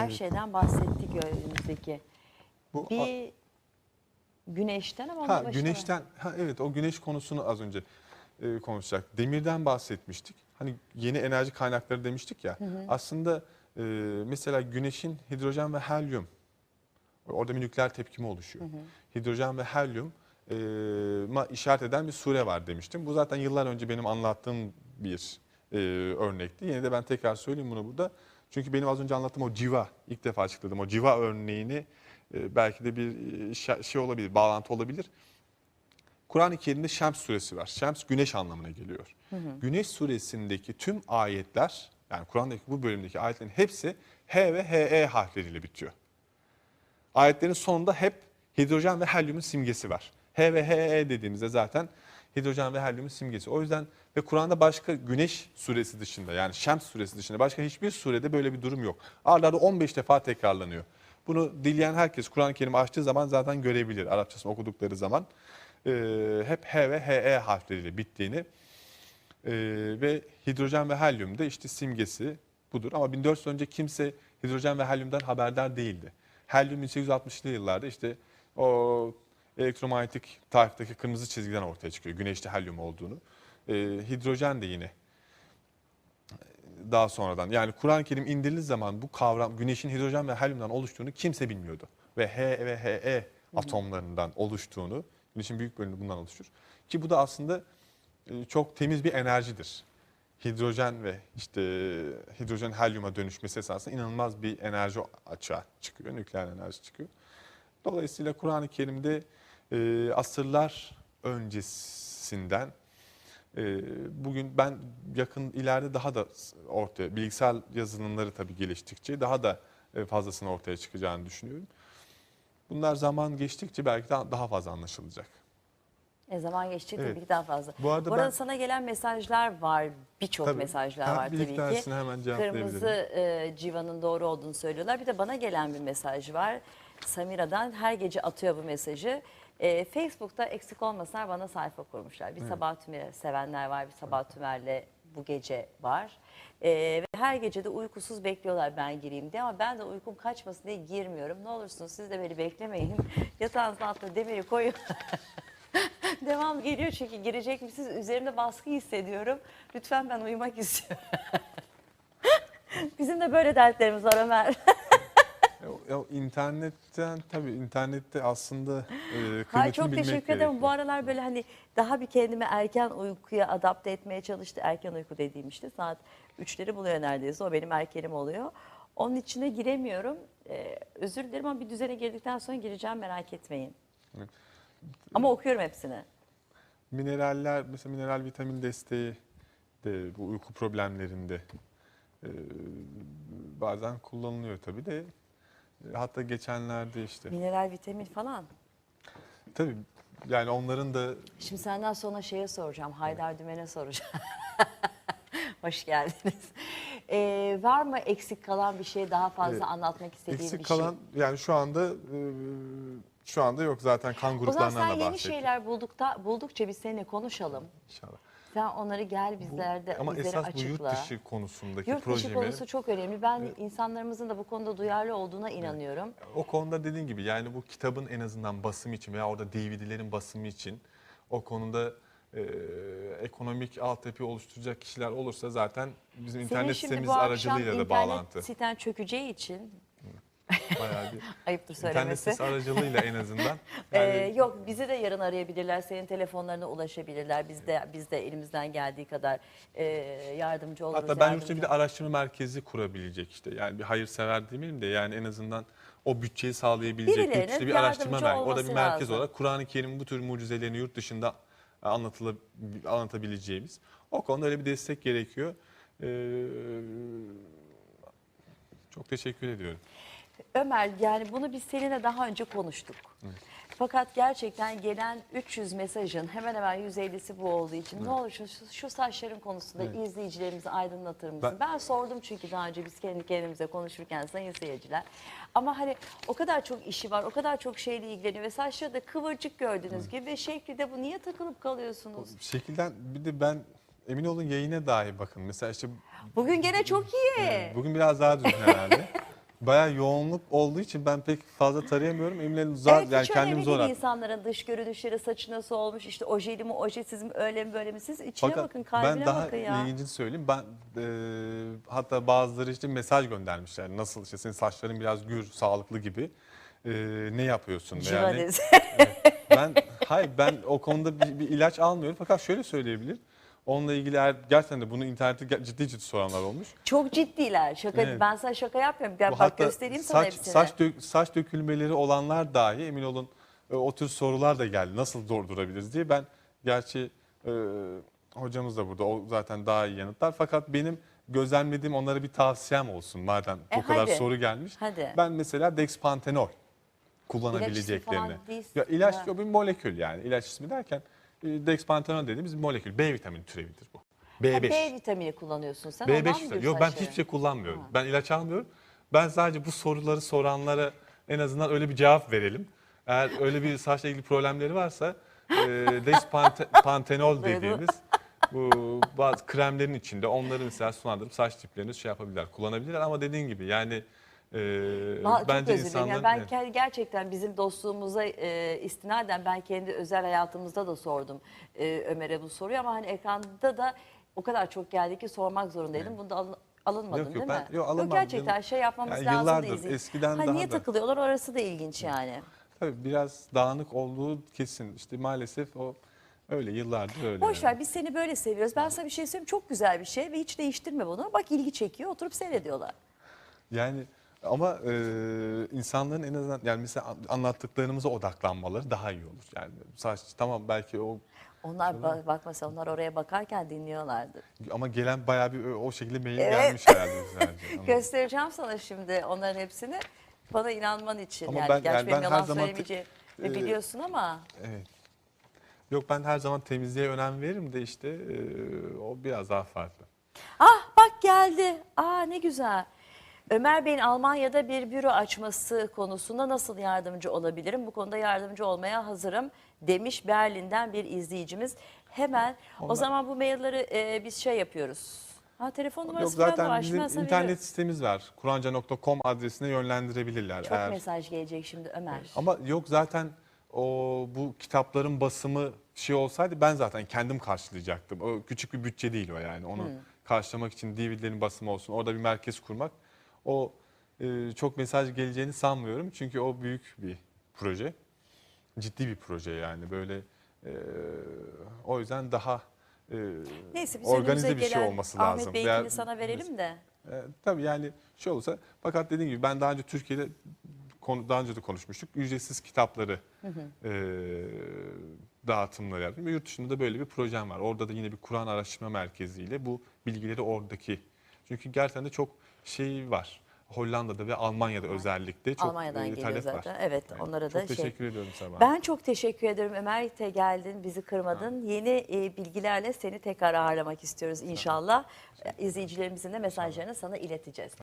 her Evet. şeyden bahsettik önümüzdeki. Bu Bir güneşten ama ha güneşten ha evet o güneş konusunu az önce e, konuşacak. Demirden bahsetmiştik. Hani yeni enerji kaynakları demiştik ya. Aslında e, mesela güneşin hidrojen ve helyum orada bir nükleer tepkime oluşuyor. Hidrojen ve helyum e, ma işaret eden bir sure var demiştim. Bu zaten yıllar önce benim anlattığım bir e, örnekti. Yine de ben tekrar söyleyeyim bunu burada. Çünkü benim az önce anlattığım o civa, ilk defa açıkladım o civa örneğini e, belki de bir e, şey olabilir, bağlantı olabilir. Kur'an-ı Kerim'de Şems suresi var. Şems güneş anlamına geliyor. Güneş suresindeki tüm ayetler, yani Kur'an'daki bu bölümdeki ayetlerin hepsi H ve HE harfleriyle bitiyor. Ayetlerin sonunda hep hidrojen ve helyumun simgesi var. H ve HE dediğimizde zaten hidrojen ve helyumun simgesi. O yüzden ve Kur'an'da başka güneş suresi dışında yani Şems suresi dışında başka hiçbir surede böyle bir durum yok. Arada 15 defa tekrarlanıyor. Bunu dileyen herkes Kur'an-ı Kerim açtığı zaman zaten görebilir Arapçasını okudukları zaman. Ee, hep H ve HE harfleriyle bittiğini ee, ve hidrojen ve helyum da işte simgesi budur. Ama 1400 önce kimse hidrojen ve helyumdan haberdar değildi. Helyum 1860'lı yıllarda işte o elektromanyetik tarifteki kırmızı çizgiden ortaya çıkıyor. Güneşte helyum olduğunu. Ee, hidrojen de yine daha sonradan. Yani Kur'an-ı Kerim indirildiği zaman bu kavram güneşin hidrojen ve helyumdan oluştuğunu kimse bilmiyordu. Ve H ve He atomlarından oluştuğunu, güneşin büyük bölümü bundan oluşur. Ki bu da aslında e, çok temiz bir enerjidir. Hidrojen ve işte hidrojen helyuma dönüşmesi esasında inanılmaz bir enerji açığa çıkıyor. Nükleer enerji çıkıyor. Dolayısıyla Kur'an-ı Kerim'de e, asırlar öncesinden e, bugün ben yakın ileride daha da ortaya bilgisayar yazılımları tabii geliştikçe daha da e, fazlasını ortaya çıkacağını düşünüyorum. Bunlar zaman geçtikçe belki daha, daha fazla anlaşılacak. E zaman geçti Evet. tabii ki daha fazla. Bu arada Bu arada ben- sana gelen mesajlar var. Birçok mesajlar Ha, var tabii ki. hemen. Kırmızı e, civanın doğru olduğunu söylüyorlar. Bir de bana gelen bir mesaj var. Samira'dan her gece atıyor bu mesajı. E, Facebook'ta eksik olmasınlar bana sayfa kurmuşlar. Bir Sabah Tümer'i sevenler var. Bir Sabah Tümer'le bu gece var. E, ve her gece de uykusuz bekliyorlar ben gireyim diye ama ben de uykum kaçmasın diye girmiyorum. Ne olursunuz siz de beni beklemeyin. Yatağınızın altına demiri koyun. Devam geliyor çünkü girecek misiniz? Üzerimde baskı hissediyorum. Lütfen ben uyumak istiyorum. Bizim de böyle dertlerimiz var Ömer. Ya, ya internetten tabii internette aslında e, Hayır, çok bilmek teşekkür ederim. gerekiyor. Bu aralar böyle hani daha bir kendimi erken uykuya adapte etmeye çalıştı. Erken uyku dediğim işte saat 3'leri buluyor neredeyse. O benim erkenim oluyor. Onun içine giremiyorum. Ee, özür dilerim ama bir düzene girdikten sonra gireceğim merak etmeyin. Evet. Ama okuyorum hepsini. Mineraller mesela mineral vitamin desteği de bu uyku problemlerinde e, bazen kullanılıyor tabii de hatta geçenlerde işte Mineral vitamin falan. tabii yani onların da Şimdi senden sonra şeye soracağım. Haydar Dümen'e soracağım. Hoş geldiniz. Ee, var mı eksik kalan bir şey daha fazla Evet. anlatmak istediğin eksik bir kalan yani şu anda e, şu anda yok zaten kan şey? O zaman gruplarından sen yeni şeyler buldukta, buldukça biz seninle konuşalım. İnşallah. Sen onları gel Bu- bizlerde ama bizlere esas bu açıkla. yurt dışı konusundaki Yurt dışı projemi konusu çok önemli. Ben insanlarımızın da bu konuda duyarlı olduğuna inanıyorum. O konuda dediğin gibi yani bu kitabın en azından basımı için veya orada DVD'lerin basımı için o konuda e, ekonomik altyapı oluşturacak kişiler olursa zaten bizim Senin internet şimdi sitemiz bu akşam aracılığıyla da internet bağlantı. siten çökeceği için Bayağı bir ayıptır internet söylemesi. sitesi aracılığıyla en azından. Ee, yok bizi de yarın arayabilirler. Senin telefonlarına ulaşabilirler. Biz de biz de elimizden geldiği kadar e, yardımcı oluruz. hatta ben yardımcı bir de araştırma merkezi kurabilecek işte. Yani bir hayırsever demeyeyim de yani en azından o bütçeyi sağlayabilecek yurt Birilerinin bir araştırma yardımcı merkezi. Orada bir olması merkez lazım. olarak Kur'an-ı Kerim'in bu tür mucizelerini yurt dışında anlatıla, anlatabileceğimiz. O konuda öyle bir destek gerekiyor. Ee, çok teşekkür ediyorum. Ömer yani bunu biz seninle daha önce konuştuk. Fakat gerçekten gelen 300 mesajın hemen hemen 150'si bu olduğu için ne olur şu, şu saçların konusunda Evet. izleyicilerimizi aydınlatır mısın? Ben, Ben- sordum çünkü daha önce biz kendi kendimize konuşurken sayın seyirciler. Ama hani o kadar çok işi var, o kadar çok şeyle ilgileniyor ve saçları da kıvırcık gördüğünüz gibi ve şekli de bu niye takılıp kalıyorsunuz? Şekilden bir de ben emin olun yayına dahi bakın. Mesela işte Bugün gene çok iyi. bugün biraz daha düzgün herhalde. bayağı yoğunluk olduğu için ben pek fazla tarayamıyorum. Eminim zor, evet yani hiç önemli zor attım. insanların dış görünüşleri, saçı nasıl olmuş, işte ojeli mi, ojesiz mi, öyle mi, böyle mi? Siz içine Fakat bakın, kalbine ben daha bakın ya. ilgincini söyleyeyim. Ben e, hatta bazıları işte mesaj göndermişler. Nasıl işte senin saçların biraz gür, sağlıklı gibi. E, ne yapıyorsun? Civa yani dezi. ben hayır ben o konuda bir, bir ilaç almıyorum. Fakat şöyle söyleyebilirim. Onunla ilgili eğer gerçekten de bunu internette ciddi ciddi soranlar olmuş. Çok ciddiler. Şaka, Evet. Ben sana şaka yapmıyorum. Gel Bu bak hatta göstereyim sana saç, hepsini. Saç, dök- saç dökülmeleri olanlar dahi emin olun e, o tür sorular da geldi. Nasıl durdurabiliriz diye. Ben gerçi e, hocamız da burada. O zaten daha iyi yanıtlar. Fakat benim gözlemlediğim onlara bir tavsiyem olsun madem E, bu kadar hadi. soru gelmiş. Hadi. Ben mesela Dexpantenol İlaç kullanabileceklerini. ismi falan değil. Ya ilaç yok bir molekül yani. İlaç ismi derken e, Dexpantenol dediğimiz bir molekül. B vitamini türevidir bu. B5. Ha, B vitamini kullanıyorsun sen. B5 ondan mı işte. gül Yok ben saçları? hiçbir şey kullanmıyorum. Ben ilaç almıyorum. Ben sadece bu soruları soranlara en azından öyle bir cevap verelim. Eğer öyle bir saçla ilgili problemleri varsa e, Despantenol dediğimiz bu bazı kremlerin içinde onları mesela sulandırıp saç diplerini şey yapabilirler, kullanabilirler ama dediğin gibi yani e, Aa, çok bence özür dilerim. Yani ben evet. kendi- gerçekten bizim dostluğumuza e, istinaden ben kendi özel hayatımızda da sordum e, Ömer'e bu soruyu ama hani ekranda da o kadar çok geldi ki sormak zorundaydım. Bunda alın, alınmadın Yok, yok, değil ben- mi? yok, alınmadım gerçekten canım. şey yapmamız Yani lazım yıllardır, değil. eskiden ha, daha niye da. takılıyorlar orası da ilginç yani. Tabii biraz dağınık olduğu kesin. İşte maalesef o öyle yıllardır öyle. Boş yani. ver biz seni böyle seviyoruz. Ben sana bir şey söyleyeyim çok güzel bir şey ve hiç değiştirme bunu. Bak ilgi çekiyor oturup seyrediyorlar. Yani ama e, insanların en azından yani mesela an- anlattıklarımıza odaklanmaları daha iyi olur. Yani saç tamam belki o Onlar ba- bak mesela onlar oraya bakarken dinliyorlardı. ama gelen bayağı bir o- şekilde mail Evet. gelmiş herhalde. sadece. Göstereceğim sana şimdi onların hepsini. Bana inanman için Ama yani. ben- Gerçi yani benim ben yalan her zaman te- söylemeyeceğimi e, biliyorsun ama. Evet. Yok ben her zaman temizliğe önem veririm de işte e, o biraz daha farklı. Ah bak geldi. Aa ne güzel. Ömer Bey'in Almanya'da bir büro açması konusunda nasıl yardımcı olabilirim? Bu konuda yardımcı olmaya hazırım demiş Berlin'den bir izleyicimiz. Hemen o Onlar- zaman bu mailleri e, biz şey yapıyoruz. Ha telefon Yok numarası da zaten var. bizim internet veriyorum. sitemiz var. Kuranca.com adresine yönlendirebilirler. Çok eğer. mesaj gelecek şimdi Ömer. Ama yok zaten o bu kitapların basımı şey olsaydı ben zaten kendim karşılayacaktım. O küçük bir bütçe değil o yani. Onu karşılamak için DVD'lerin basımı olsun. Orada bir merkez kurmak. O e, çok mesaj geleceğini sanmıyorum. Çünkü o büyük bir proje. Ciddi bir proje yani. Böyle e, o yüzden daha e, Neyse biz organize bir şey olması Ahmet lazım. Bey'inkini Veya- sana verelim de. e, tabii yani şey olursa fakat dediğim gibi ben daha önce Türkiye'de konu, daha önce de konuşmuştuk. Ücretsiz kitapları e, dağıtımları yaptım. Yurt dışında da böyle bir projem var. Orada da yine bir Kur'an araştırma merkeziyle bu bilgileri oradaki. Çünkü gerçekten de çok şey var. Hollanda'da ve Almanya'da özellikle çok Almanya'dan e, geliyor zaten. var. Evet, onlara da çok şey- teşekkür ediyorum Sabah. Ben çok teşekkür ederim Ömer te geldin bizi kırmadın. Yeni e, bilgilerle seni tekrar ağırlamak istiyoruz inşallah. E, İzleyicilerimizin de mesajlarını sana ileteceğiz.